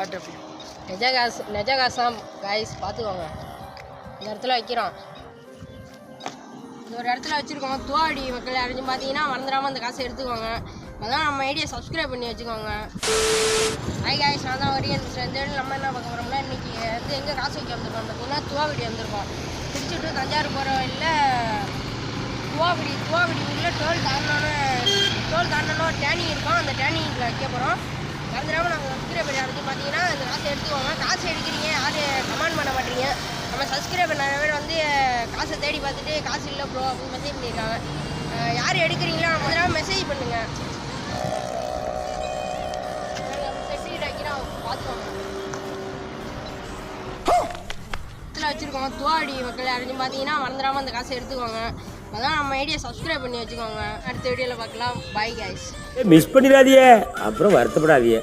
காட்டு நெஜ காசு நெஜ காசாம் காய்ஸ் பார்த்துக்கோங்க இந்த இடத்துல வைக்கிறோம். இந்த ஒரு இடத்துல வச்சுருக்கோம். துவாடி மக்கள் யாராச்சும் பார்த்தீங்கன்னா மறந்துடாமல் அந்த காசை எடுத்துக்கோங்க. அதான் நம்ம ஐடியா சப்ஸ்கிரைப் பண்ணி வச்சுக்கோங்க. ஹாய் காய்ஸ் நான் தான் வரையும் இந்த நம்ம என்ன பார்க்க போகிறோம்னா இன்றைக்கி வந்து எங்கே காசு வைக்க வந்திருக்கோம் பார்த்தீங்கன்னா துவாவிடி வந்திருக்கோம். திருச்சி டு தஞ்சாவூர் போகிற வழியில் துவாவிடி துவாவிடி உள்ள டோல் தாண்டோன்னு டோல் தாண்டணும் டேனிங் இருக்கும். அந்த டேனிங்கில் வைக்க போகிறோம் மறந்துடாமல் நாங்கள் சப்ஸ்கிரைபர் பண்ணி பார்த்தீங்கன்னா அந்த காசை எடுத்துக்கோங்க. காசு எடுக்கிறீங்க. யார் கமெண்ட் பண்ண மாட்டீங்க. நம்ம சப்ஸ்கிரைபர் நிறைய பேர் வந்து காசை தேடி பார்த்துட்டு காசு இல்லை ப்ரோ அப்படின்னு மெசேஜ் பண்ணியிருக்காங்க. யார் எடுக்கிறீங்களோ முதல்ல மெசேஜ் பண்ணுங்கள் வச்சுருக்கோம். துவாடி மக்கள் யாராச்சும் பார்த்தீங்கன்னா மறந்துடாமல் அந்த காசை எடுத்துக்கோங்க. அதான் நம்ம ஐடியா சப்ஸ்கிரைப் பண்ணி வச்சுக்கோங்க. அடுத்த வீடியோவில் பார்க்கலாம். பாய் கேஸ் மிஸ் பண்ணிடாதியே அப்புறம் வருத்தப்படாதியே